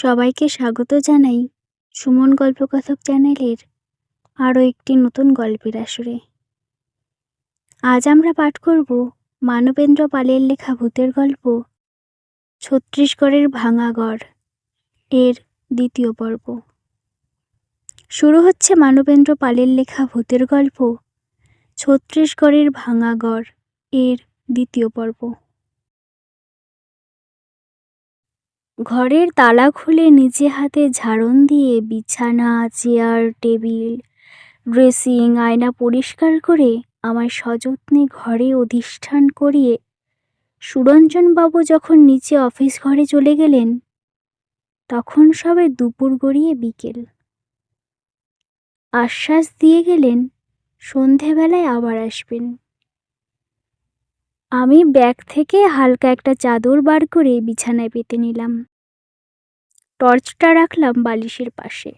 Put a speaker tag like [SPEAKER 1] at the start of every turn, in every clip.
[SPEAKER 1] সবাইকে স্বাগত জানাই সুমন গল্পকথক চ্যানেলের আরও একটি নতুন গল্পের আসরে। আজ আমরা পাঠ করব মানবেন্দ্র পালের লেখা ভূতের গল্প, ছত্রিশগড়ের ভাঙাগড় এর দ্বিতীয় পর্ব। শুরু হচ্ছে মানবেন্দ্র পালের লেখা ভূতের গল্প, ছত্রিশগড়ের ভাঙাগড় এর দ্বিতীয় পর্ব। ঘরের তালা খুলে নিজে হাতে ঝাড়ন দিয়ে বিছানা, চেয়ার, টেবিল, ড্রেসিং, আয়না পরিষ্কার করে আমার সযত্নে ঘরে অধিষ্ঠান করিয়ে সুরঞ্জনবাবু যখন নিচে অফিস ঘরে চলে গেলেন, তখন সবে দুপুর গড়িয়ে বিকেল। আশ্বাস দিয়ে গেলেন, সন্ধেবেলায় আবার আসবেন। আমি ব্যাগ থেকে হালকা একটা চাদর বার করে বিছানায় পেতে নিলাম। টর্চটা রাখলাম বালিশের পাশে।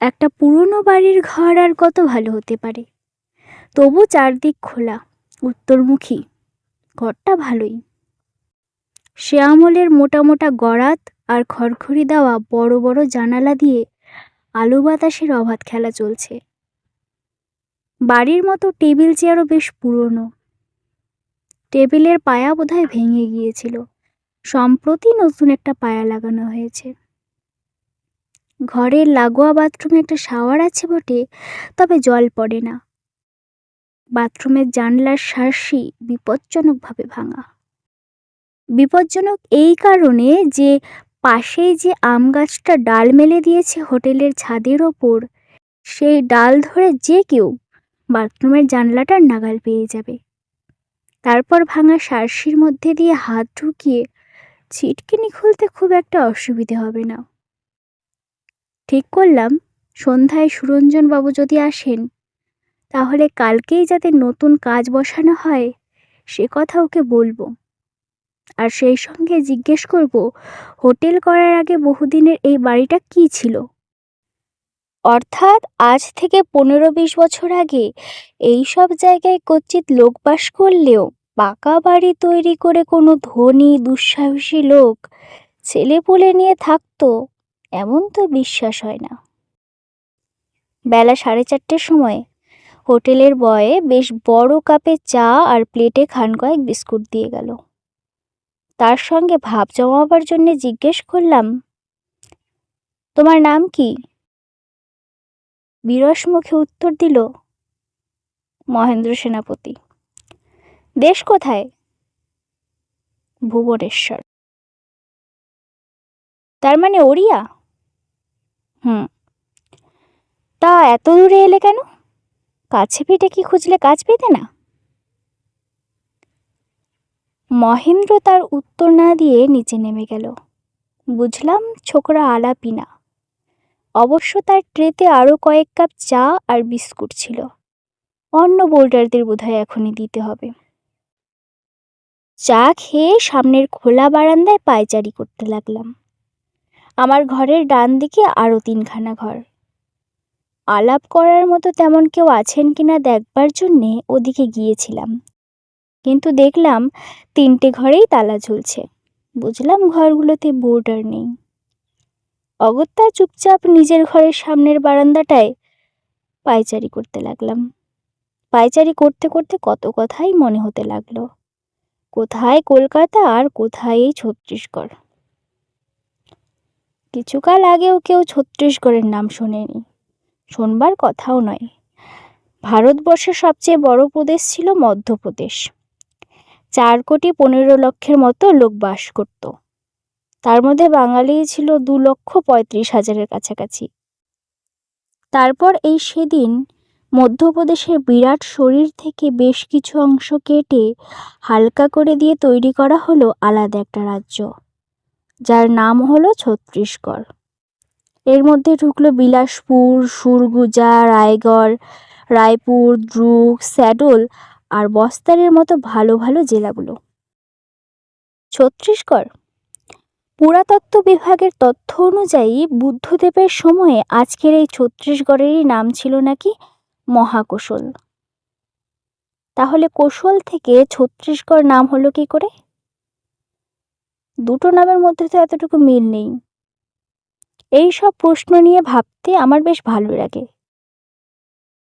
[SPEAKER 1] একটা পুরনো বাড়ির ঘর আর কত ভালো হতে পারে। তবু চারদিক খোলা, উত্তরমুখী, ঘরটা ভালোই। সে আমলের মোটা মোটা গড়াত আর খড়খড়ি দেওয়া বড় বড় জানালা দিয়ে আলো বাতাসের অবাধ খেলা চলছে। বাড়ির মতো টেবিল চেয়ারও বেশ পুরনো। টেবিলের পায়া বোধহয় ভেঙে গিয়েছিল। সম্প্রতি নতুন একটা পায়া লাগানো হয়েছে। ঘরের লাগোয়া বাথরুমে একটা শাওয়ার আছে বটে, তবে জল পড়ে না। বাথরুমের জানলার শার্সি বিপজ্জনকভাবে ভাঙা। বিপজ্জনক এই কারণে যে পাশেই যে আম গাছটা ডাল মেলে দিয়েছে হোটেলের ছাদের ওপর, সেই ডাল ধরে যে কেউ বাথরুমের জানলাটার নাগাল পেয়ে যাবে। তারপর ভাঙা শার্সির মধ্যে দিয়ে হাত ঢুকিয়ে ছিটকিনি খুলতে খুব একটা অসুবিধে হবে না। ঠিক করলাম। সন্ধ্যায় সুরঞ্জনবাবু যদি আসেন, তাহলে কালকেই যাতে নতুন কাজ বসানো হয়, সে কথা ওকে বলব। আর সেই সঙ্গে জিজ্ঞেস করব, হোটেল করার আগে বহুদিনের এই বাড়িটা কি ছিল? অর্থাৎ আজ থেকে পনেরো বিশ বছর আগে এই সব জায়গায় কচ্ছিত লোক বাস করলেও পাকা বাড়ি তৈরি করে কোনো ধনী, দুঃসাহসী লোক ছেলেপুলে নিয়ে থাকতো, এমন তো বিশ্বাস হয় না। বেলা সাড়ে চারটের সময় হোটেলের বয়ে বেশ বড় কাপে চা আর প্লেটে খান কয়েক বিস্কুট দিয়ে গেল। তার সঙ্গে ভাব জমাবার জন্য জিজ্ঞেস করলাম, তোমার নাম কি? বিরস মুখে উত্তর দিল, মহেন্দ্র সেনাপতি। দেশ কোথায়? ভুবনেশ্বর। তার মানে ওড়িয়া? হুম। তা এত দূরে এলে কেন? কাছে পিঠে কি খুঁজলে কাজ পেতে না? মহেন্দ্র তার উত্তর না দিয়ে নিচে নেমে গেল। বুঝলাম ছোকরা আলাপি না। অবশ্য তার ট্রেতে আরও কয়েক কাপ চা আর বিস্কুট ছিল। অন্য বোল্ডারদের বোধহয় এখনই দিতে হবে। চা খেয়ে সামনের খোলা বারান্দায় পায়চারি করতে লাগলাম। আমার ঘরের ডান দিকে আরও তিনখানা ঘর। আলাপ করার মতো তেমন কেউ আছেন কিনা দেখবার জন্যে ওদিকে গিয়েছিলাম। কিন্তু দেখলাম তিনটে ঘরেই তালা ঝুলছে। বুঝলাম ঘরগুলোতে বোর্ডার নেই। অগত্যা চুপচাপ নিজের ঘরের সামনের বারান্দাটায় পায়চারি করতে লাগলাম। পায়চারি করতে করতে কত কথাই মনে হতে লাগল। কোথায় কলকাতা আর কোথায় এই ছত্তিশগড়? কিছুকাল আগেও কেউ ছত্তিশগড়ের নাম শোনেনি। শোনবার কথাও নয়। ভারতবর্ষের সবচেয়ে বড় প্রদেশ ছিল মধ্যপ্রদেশ। চার কোটি পনেরো লক্ষের মতো লোক বাস করত। তার মধ্যে বাঙালি ছিল দু লক্ষ পঁয়ত্রিশ হাজারের কাছাকাছি। তারপর এই সেদিন মধ্যপ্রদেশের বিরাট শরীর থেকে বেশ কিছু অংশ কেটে হালকা করে দিয়ে তৈরি করা হলো আলাদা একটা রাজ্য, যার নাম হলো ছত্তিশগড়। এর মধ্যে ঢুকলো বিলাসপুর, সুরগুজা, রায়গড়, রায়পুর দ্রুগ স্যাডল আর বস্তারের মতো ভালো ভালো জেলাগুলো। ছত্তিশগড় পুরাতত্ত্ব বিভাগের তথ্য অনুযায়ী বুদ্ধদেবের সময়ে আজকের এই ছত্তিশগড়েরই নাম ছিল নাকি মহাকোশল। তাহলে কোশল থেকে ছত্রিশগড় নাম হলো কি করে? দুটো নামের মধ্যে তো এতটুকু মিল নেই। এই সব প্রশ্ন নিয়ে ভাবতে আমার বেশ ভালো লাগে।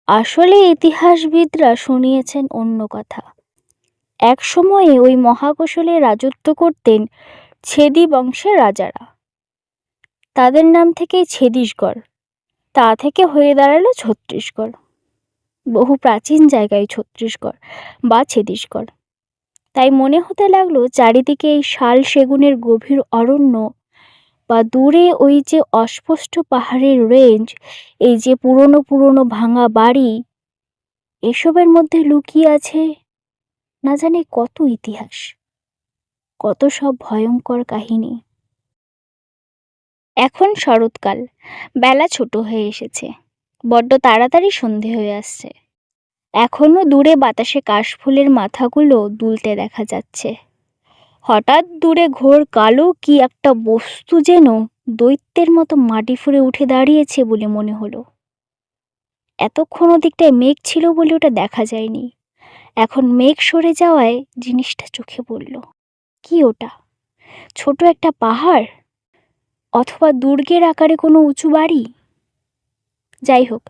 [SPEAKER 1] আসলে ইতিহাসবিদরা শুনিয়েছেন অন্য কথা। এক সময়ে ওই মহাকৌশলে রাজত্ব করতেন ছেদি বংশের রাজারা। তাদের নাম থেকেই ছেদিশগড়। তা থেকে হয়ে দাঁড়াল ছত্তিশগড় বহু প্রাচীন জায়গায় ছত্তিশগড় বা ছেদিশগড়। তাই মনে হতে লাগল চারিদিকে এই শাল সেগুনের গভীর অরণ্য বা দূরে ওই যে অস্পষ্ট পাহাড়ের রেঞ্জ এই যে পুরনো পুরনো ভাঙা বাড়ি, এসবের মধ্যে লুকিয়ে আছে না জানি কত ইতিহাস, কত সব ভয়ঙ্কর কাহিনী। এখন শরৎকাল, বেলা ছোট হয়ে এসেছে। বড্ড তাড়াতাড়ি সন্ধে হয়ে আসছে। এখনও দূরে বাতাসে কাশফুলের মাথাগুলো দুলতে দেখা যাচ্ছে। হঠাৎ দূরে ঘোর কালো কি একটা বস্তু যেন দৈত্যের মতো মাটি ফুঁড়ে উঠে দাঁড়িয়েছে বলে মনে হলো। এতক্ষণ ওদিকটায় মেঘ ছিল বলে ওটা দেখা যায়নি। এখন মেঘ সরে যাওয়ায় জিনিসটা চোখে পড়ল। কি ওটা? ছোট একটা পাহাড়? অথবা দুর্গের আকারে কোনো উঁচু বাড়ি? যাই হোক,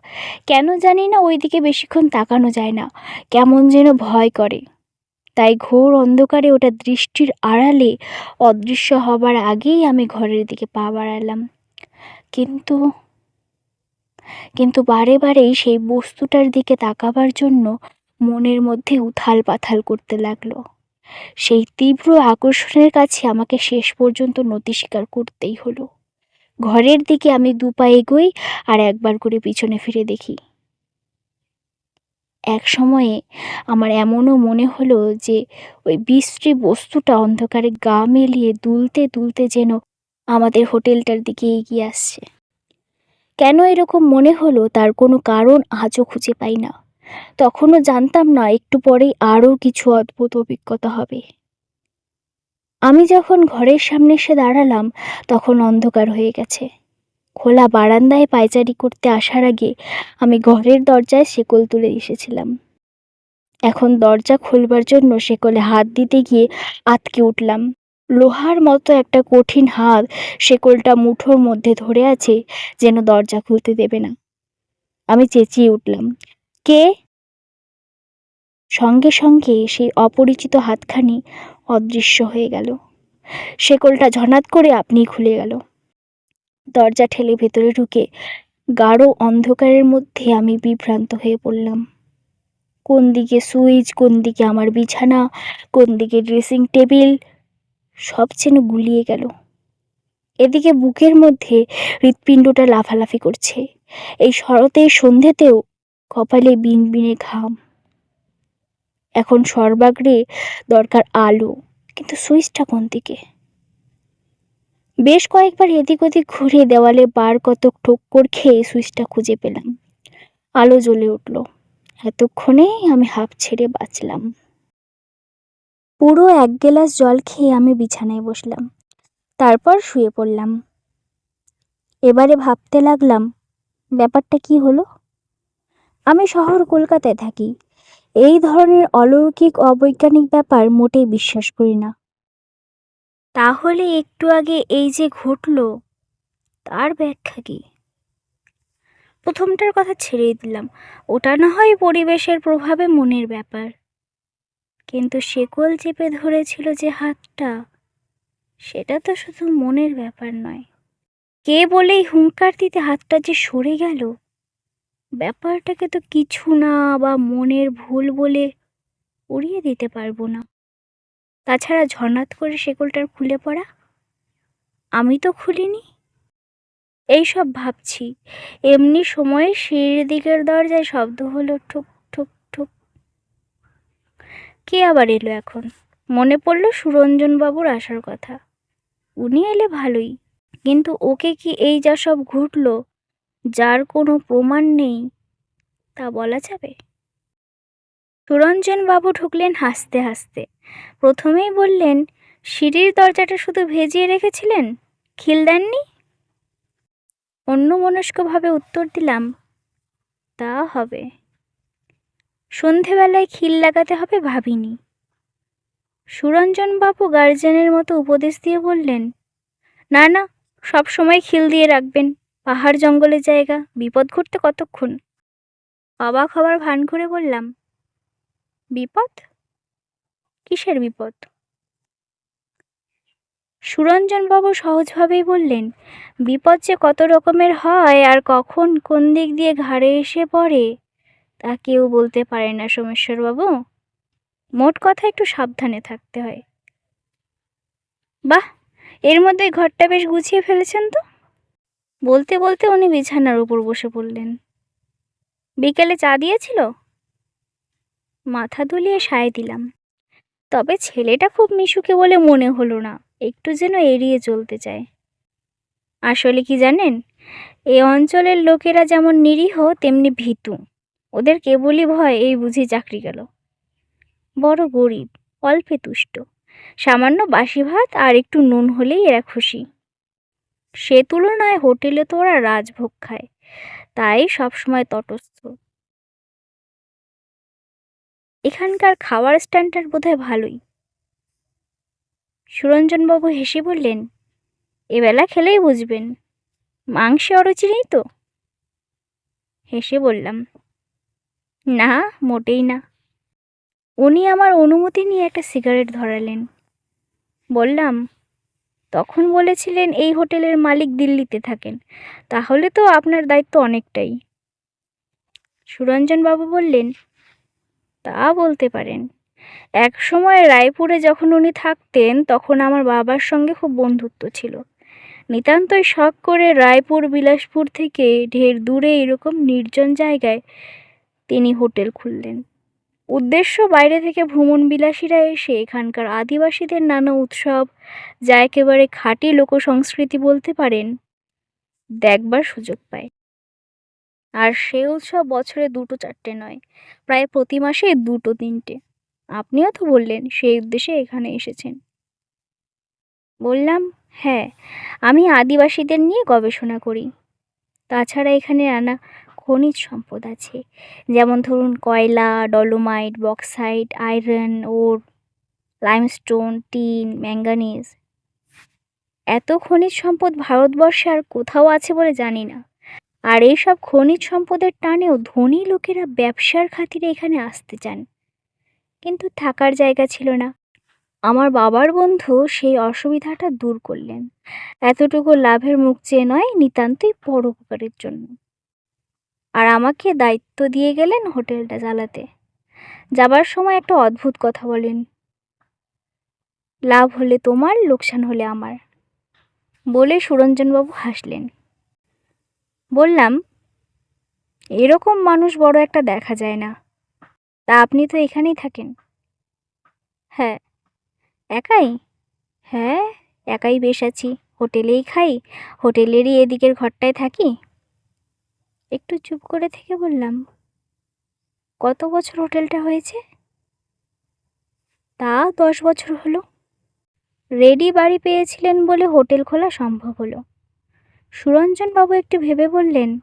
[SPEAKER 1] কেন জানি না ওইদিকে বেশিক্ষণ তাকানো যায় না, কেমন যেন ভয় করে। তাই ঘোর অন্ধকারে ওটা দৃষ্টির আড়ালে অদৃশ্য হবার আগেই আমি ঘরের দিকে পা বাড়ালাম। কিন্তু কিন্তু বারে বারেই সেই বস্তুটার দিকে তাকাবার জন্য মনের মধ্যে উথাল পাথাল করতে লাগল। সেই তীব্র আকর্ষণের কাছে আমাকে শেষ পর্যন্ত নতি স্বীকার করতেই হলো। ঘরের দিকে আমি দু পা এগোই আর একবার করে পিছনে ফিরে দেখি। এক সময়ে আমার এমনও মনে হলো যে ওই বিশ্রী বস্তুটা অন্ধকারে গা মেলিয়ে দুলতে দুলতে যেন আমাদের হোটেলটার দিকে এগিয়ে আসছে। কেন এরকম মনে হলো তার কোনো কারণ আজও খুঁজে পাই না। তখনও জানতাম না একটু পরেই আরও কিছু অদ্ভুত অভিজ্ঞতা হবে। আমি যখন ঘরের সামনে এসে দাঁড়ালাম, তখন অন্ধকার হয়ে গেছে। খোলা বারান্দায় পায়চারি করতে আসার আগে আমি ঘরের দরজায় শেকল তুলে এসেছিলাম। এখন দরজা খুলবার জন্য শেকলে হাত দিতে গিয়ে আতকে উঠলাম। লোহার মতো একটা কঠিন হাত শেকলটা মুঠোর মধ্যে ধরে আছে যেন দরজা খুলতে দেবে না। আমি চেঁচিয়ে উঠলাম, কে? সঙ্গে সঙ্গে সেই অপরিচিত হাতখানি অদৃশ্য হয়ে গেল। শেকলটা ঝনাত করে আপনিই খুলে গেল। দরজা ঠেলে ভেতরে ঢুকে গাঢ় অন্ধকারের মধ্যে আমি বিভ্রান্ত হয়ে পড়লাম। কোন দিকে সুইচ, কোন দিকে আমার বিছানা, কোন দিকে ড্রেসিং টেবিল, সব যেন গুলিয়ে গেল। এদিকে বুকের মধ্যে হৃৎপিণ্ডটা লাফালাফি করছে। এই শরতের সন্ধ্যেতেও কপালে বিন বিনে ঘাম। এখন সর্বাগ্রে দরকার আলো, কিন্তু সুইচটা কোন দিকে? বেশ কয়েকবার এদিক ওদিক ঘুরে দেওয়ালে বার কতক ঠোক্কর খেয়ে সুইচটা খুঁজে পেলাম। আলো জ্বলে উঠল। এতক্ষণেই আমি হাঁপ ছেড়ে বাঁচলাম। পুরো এক গ্লাস জল খেয়ে আমি বিছানায় বসলাম। তারপর শুয়ে পড়লাম। এবারে ভাবতে লাগলাম, ব্যাপারটা কি হলো? আমি শহর কলকাতায় থাকি। এই ধরনের অলৌকিক অবৈজ্ঞানিক ব্যাপার মোটেই বিশ্বাস করি না। তাহলে একটু আগে এই যে ঘটল, তার ব্যাখ্যা কি? প্রথমটার কথা ছেড়েই দিলাম, ওটা না হয় পরিবেশের প্রভাবে মনের ব্যাপার। কিন্তু শেকল চেপে ধরেছিল যে হাতটা, সেটা তো শুধু মনের ব্যাপার নয়। কে বলেই হুঙ্কার দিতে হাতটা যে সরে গেল? ব্যাপারটাকে তো কিছু না বা মনের ভুল বলে উড়িয়ে দিতে পারব না। তাছাড়া ঝনাত করে শেকলটার খুলে পড়া? আমি তো খুলিনি। এইসব ভাবছি। এমনি সময়ে সিঁড়ির দিকের দরজায় শব্দ হলো ঠুক ঠুক ঠুক। কে আবার এলো এখন? মনে পড়ল সুরঞ্জনবাবুর আসার কথা। উনি এলে ভালোই। কিন্তু ওকে কি এই যা সব ঘটল যার কোনো প্রমাণ নেই, তা বলা যাবে? সুরঞ্জনবাবু ঢুকলেন হাসতে হাসতে। প্রথমেই বললেন, সিঁড়ির দরজাটা শুধু ভেজিয়ে রেখেছিলেন? খিল দেননি? অন্যমনস্কভাবে উত্তর দিলাম, তা হবে। সন্ধেবেলায় খিল লাগাতে হবে ভাবিনি। সুরঞ্জনবাবু গার্জেনের মতো উপদেশ দিয়ে বললেন, না না, সব সময় খিল দিয়ে রাখবেন। পাহাড় জঙ্গলের জায়গা, বিপদ ঘটতে কতক্ষণ? অবাক হবার ভান করে বললাম, বিপদ? কিসের বিপদ? সুরঞ্জনবাবু সহজভাবেই বললেন, বিপদ যে কত রকমের হয় আর কখন কোন দিক দিয়ে ঘাড়ে এসে পড়ে, তা কেউ বলতে পারে না সোমেশ্বরবাবু। মোট কথা একটু সাবধানে থাকতে হয়। বাহ, এর মধ্যে ঘরটা বেশ গুছিয়ে ফেলেছেন তো? বলতে বলতে উনি বিছানার উপর বসে পড়লেন। বিকেলে চা দিয়েছিল? মাথা দুলিয়ে সায় দিলাম। তবে ছেলেটা খুব মিশুকে বলে মনে হলো না, একটু যেন এড়িয়ে চলতে চায়। আসলে কি জানেন এই অঞ্চলের লোকেরা যেমন নিরীহ, তেমনি ভীতু। ওদের কেবলই ভয় এই বুঝি চাকরি গেল। বড় গরিব, অল্পে তুষ্ট। সামান্য বাসি ভাত আর একটু নুন হলেই এরা খুশি। সে তুলনায় হোটেলে তো ওরা রাজভোগ খায়। তাই সবসময় তটস্থ। এখানকার খাওয়ার স্ট্যান্ডার্ড বোধহয় ভালোই। সুরঞ্জনবাবু হেসে বললেন এবেলা খেলেই বুঝবেন। মাংসে অরুচি নেই তো? হেসে বললাম, না, মোটেই না। উনি আমার অনুমতি নিয়ে একটা সিগারেট ধরালেন। বললাম তখন বলেছিলেন, এই হোটেলের মালিক দিল্লিতে থাকেন। তাহলে তো আপনার দায়িত্ব অনেকটাই। সুরঞ্জনবাবু বললেন, তা বলতে পারেন। এক সময় রায়পুরে যখন উনি থাকতেন, তখন আমার বাবার সঙ্গে খুব বন্ধুত্ব ছিল। নিতান্তই শখ করে রায়পুর, বিলাসপুর থেকে ঢের দূরে এরকম নির্জন জায়গায় তিনি হোটেল খুললেন। উদ্দেশ্য বাইরে থেকে ভ্রমণ বিলাসীরা এসে এখানকার আদিবাসীদের নানা উৎসব, যা একেবারে খাঁটি লোকসংস্কৃতি বলতে পারেন, দেখবার সুযোগ পায়। আর সে উৎসব বছরে দুটো চারটে নয়, প্রায় প্রতি মাসে দুটো তিনটে। আপনিও তো বললেন সেই উদ্দেশ্যে এখানে এসেছেন। বললাম হ্যাঁ আমি আদিবাসীদের নিয়ে গবেষণা করি। তাছাড়া এখানে নানা খনিজ সম্পদ আছে। যেমন ধরুন কয়লা, dolomite, bauxite, iron, ore, limestone, tin, manganese. এত খনিজ সম্পদ ভারতবর্ষে আর কোথাও আছে বলে জানি না। আর এইসব খনিজ সম্পদের টানেও ধনী লোকেরা ব্যবসার খাতিরে এখানে আসতে চান। কিন্তু থাকার জায়গা ছিল না। আমার বাবার বন্ধু সেই অসুবিধাটা দূর করলেন। এতটুকু লাভের মুখ চেয়ে নয়, নিতান্তই পরোপকারের জন্য। আর আমাকে দায়িত্ব দিয়ে গেলেন হোটেলটা চালাতে। যাবার সময় একটা অদ্ভুত কথা বলেন। লাভ হলে তোমার, লোকসান হলে আমার। বলে সুরঞ্জনবাবু হাসলেন। বললাম, এরকম মানুষ বড় একটা দেখা যায় না। তা আপনি তো এখানেই থাকেন। হ্যাঁ একাই? হ্যাঁ একাই বেশ আছি। হোটেলেই খাই, হোটেলেরই এদিকের ঘরটায় থাকি। একটু চুপ করে থেকে বললাম, কত বছর হোটেলটা হয়েছে? তা দশ বছর হলো। রেডি বাড়ি পেয়েছিলেন বলে হোটেল খোলা সম্ভব হলো। সুরঞ্জনবাবু একটু ভেবে বললেন,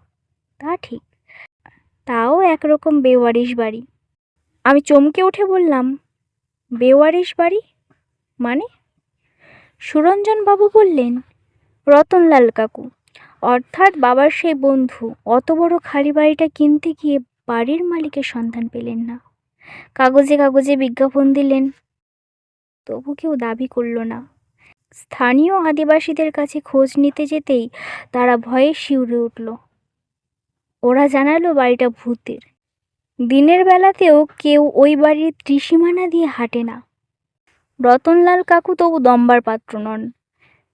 [SPEAKER 1] তা ঠিক। তাও একরকম বেওয়ারিশ বাড়ি। আমি চমকে উঠে বললাম, বেওয়ারিশ বাড়ি? মানে? সুরঞ্জনবাবু বললেন, রতনলাল কাকু। অর্থাৎ বাবার সেই বন্ধু, অত বড় খালি বাড়িটা কিনতে গিয়ে বাড়ির মালিকের সন্ধান পেলেন না। কাগজে কাগজে বিজ্ঞাপন দিলেন। তবু কেউ দাবি করল না। স্থানীয় আদিবাসীদের কাছে খোঁজ নিতে যেতেই তারা ভয়ে শিউরে উঠল। ওরা জানালো বাড়িটা ভূতের। দিনের বেলাতেও কেউ ওই বাড়ির ত্রিসীমানা দিয়ে হাঁটে না। রতনলাল কাকু তবু দম্বার পাত্র নন।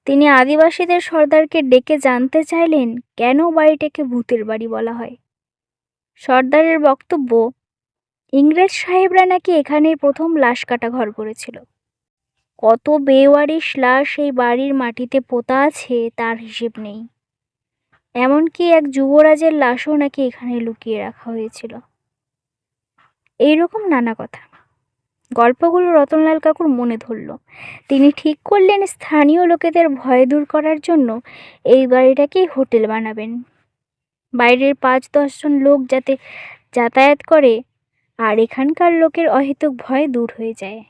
[SPEAKER 1] তিনি আদিবাসীদের সর্দারকে ডেকে জানতে চাইলেন, কেন বাড়িটাকে ভূতের বাড়ি বলা হয়? সর্দারের বক্তব্য, ইংরেজ সাহেবরা নাকি এখানে প্রথম লাশ কাটা ঘর করেছিল। কত বেওয়ারিশ লাশ এই বাড়ির মাটিতে পোতা আছে তার হিসেব নেই। এমনকি এক যুবরাজের লাশও নাকি এখানে লুকিয়ে রাখা হয়েছিল। এইরকম নানা কথা। গল্পগুলো রতনলাল কাকুর মনে ধরল। তিনি ঠিক করলেন স্থানীয় লোকেদের ভয় দূর করার জন্য এই বাড়িটাকেই হোটেল বানাবেন। বাইরের পাঁচ দশজন লোক যাতে যাতায়াত করে আর এখানকার লোকের অহেতুক ভয় দূর হয়ে যায়।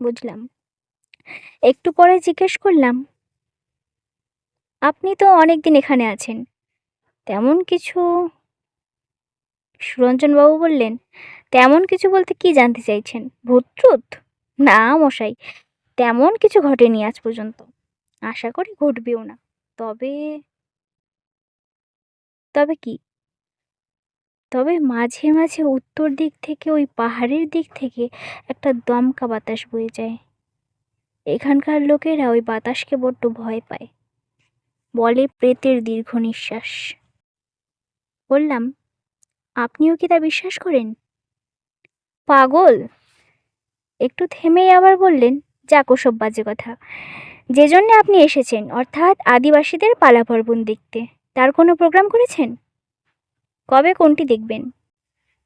[SPEAKER 1] বুঝলাম। একটু পরে জিজ্ঞেস করলাম, আপনি তো অনেক দিন এখানে আছেন। তেমন কিছু? সুরঞ্জনবাবু বললেন তেমন কিছু বলতে কি জানতে চাইছেন? ভূতট্রুত না, মশাই। তেমন কিছু ঘটেনি আজ পর্যন্ত। আশা করি ঘটবেও না। তবে তবে কি? তবে মাঝে মাঝে উত্তর দিক থেকে, ওই পাহাড়ের দিক থেকে একটা দমকা বাতাস বয়ে যায়। এখানকার লোকেরা ওই বাতাসকে বড্ড ভয় পায়। বলে প্রেতের দীর্ঘ নিঃশ্বাস। বললাম, আপনিও কি তা বিশ্বাস করেন? পাগল? একটু থেমেই আবার বললেন, যাক ওসব বাজে কথা। যে জন্যে আপনি এসেছেন, অর্থাৎ আদিবাসীদের পালাপর্বণ দেখতে। তার কোনো প্রোগ্রাম করেছেন? কবে কোনটি দেখবেন?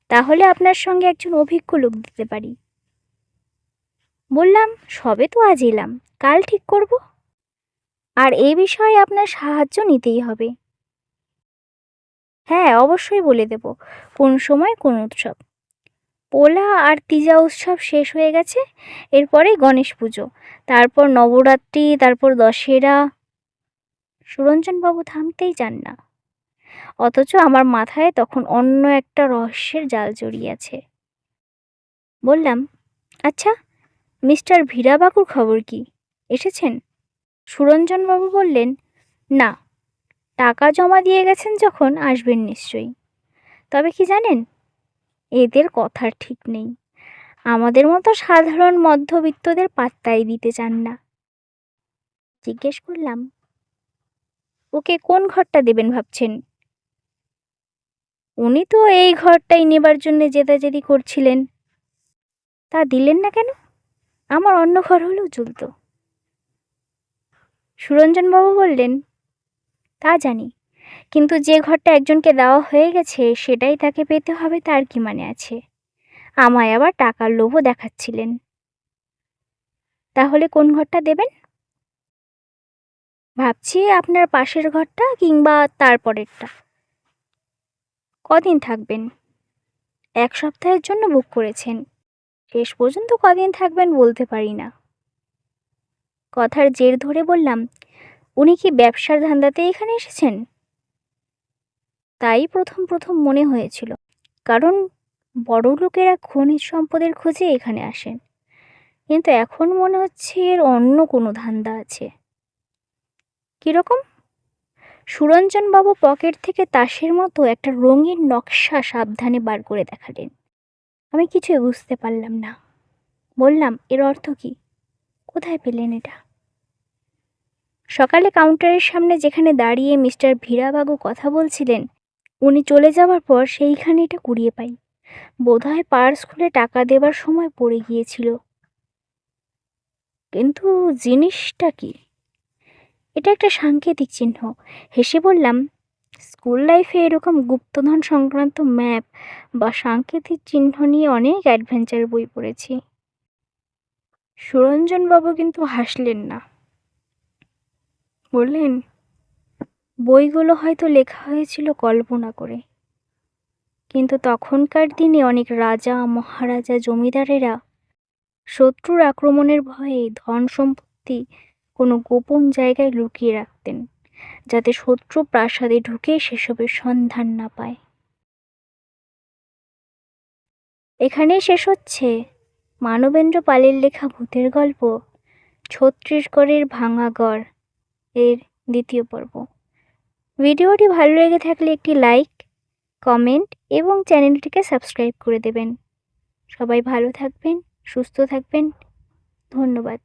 [SPEAKER 1] তাহলে আপনার সঙ্গে একজন অভিজ্ঞ লোক দিতে পারি। বললাম, সবে তো আজ এলাম, কাল ঠিক করব? আর এই বিষয়ে আপনার সাহায্য নিতেই হবে। হ্যাঁ অবশ্যই বলে দেব, কোন সময় কোন উৎসব। পোলা আর তিজা উৎসব শেষ হয়ে গেছে। এরপরে গণেশ পুজো। তারপর নবরাত্রি, তারপর দশেরা। সুরঞ্জনবাবু থামতেই চান না। অথচ আমার মাথায় তখন অন্য একটা রহস্যের জাল জড়িয়ে আছে। বললাম আচ্ছা মিস্টার ভীরাবাবুর খবর কি? এসেছেন? সুরঞ্জনবাবু বললেন, না, টাকা জমা দিয়ে গেছেন যখন, আসবেন নিশ্চয়ই। তবে কি জানেন এদের কথার ঠিক নেই। আমাদের মতো সাধারণ মধ্যবিত্তদের পাত্তাই দিতে চান না। জিজ্ঞেস করলাম, ওকে কোন ঘরটা দেবেন? ভাবছেন। উনি তো এই ঘরটাই নেবার জন্য জেদাজেদি করছিলেন। তা দিলেন না কেন? আমার অন্য ঘর হলেও চলতো সুরঞ্জনবাবু বললেন, তা জানি। কিন্তু যে ঘরটা একজনকে দেওয়া হয়ে গেছে, সেটাই তাকে পেতে হবে, তার কি মানে আছে? আমায় আবার টাকার লোভও দেখাচ্ছিলেন। তাহলে কোন ঘরটা দেবেন? ভাবছি আপনার পাশের ঘরটা কিংবা তারপরেরটা কদিন থাকবেন? এক সপ্তাহের জন্য বুক করেছেন। শেষ পর্যন্ত কদিন থাকবেন বলতে পারি না। কথার জের ধরে বললাম, উনি কি ব্যবসার ধান্দাতে এখানে এসেছেন? তাই প্রথম প্রথম মনে হয়েছিল, কারণ বড় লোকেরা খনিজ সম্পদের খোঁজে এখানে আসেন। কিন্তু এখন মনে হচ্ছে এর অন্য কোনো ধান্দা আছে। কীরকম সুরঞ্জনবাবু পকেট থেকে তাসের মতো একটা রঙিন নকশা সাবধানে বার করে দেখালেন। আমি কিছুই বুঝতে পারলাম না। বললাম, এর অর্থ কি? কোথায় পেলেন এটা? সকালে কাউন্টারের সামনে যেখানে দাঁড়িয়ে মিস্টার ভীরাবাবু কথা বলছিলেন উনি চলে যাওয়ার পর সেইখানে এটা কুড়িয়ে পাই। বোধহয় পার্স খুলে টাকা দেবার সময় পড়ে গিয়েছিল। কিন্তু জিনিসটা কি? এটা একটা সাংকেতিক চিহ্ন। হেসে বললাম, স্কুল লাইফে এরকম গুপ্তধন সংক্রান্ত ম্যাপ বা সাংকেতিক চিহ্ন নিয়ে অনেক অ্যাডভেঞ্চার বই পড়েছি। সুরঞ্জনবাবু কিন্তু হাসলেন না। বললেন বইগুলো হয়তো লেখা হয়েছিল কল্পনা করে। কিন্তু তখনকার দিনে অনেক রাজা, মহারাজা, জমিদারেরা শত্রুর আক্রমণের ভয়ে ধন সম্পত্তি কোনো গোপন জায়গায় লুকিয়ে রাখতেন, যাতে শত্রু প্রাসাদে ঢুকে সেসবের সন্ধান না পায়। এখানেই শেষ হচ্ছে মানবেন্দ্র পালের লেখা ভূতের গল্প, ছত্রিশগড়ের ভাঙা গড়, এর দ্বিতীয় পর্ব। ভিডিওটি ভালো লেগে থাকলে একটি লাইক, কমেন্ট এবং চ্যানেলটিকে সাবস্ক্রাইব করে দেবেন। সবাই ভালো থাকবেন, সুস্থ থাকবেন। ধন্যবাদ।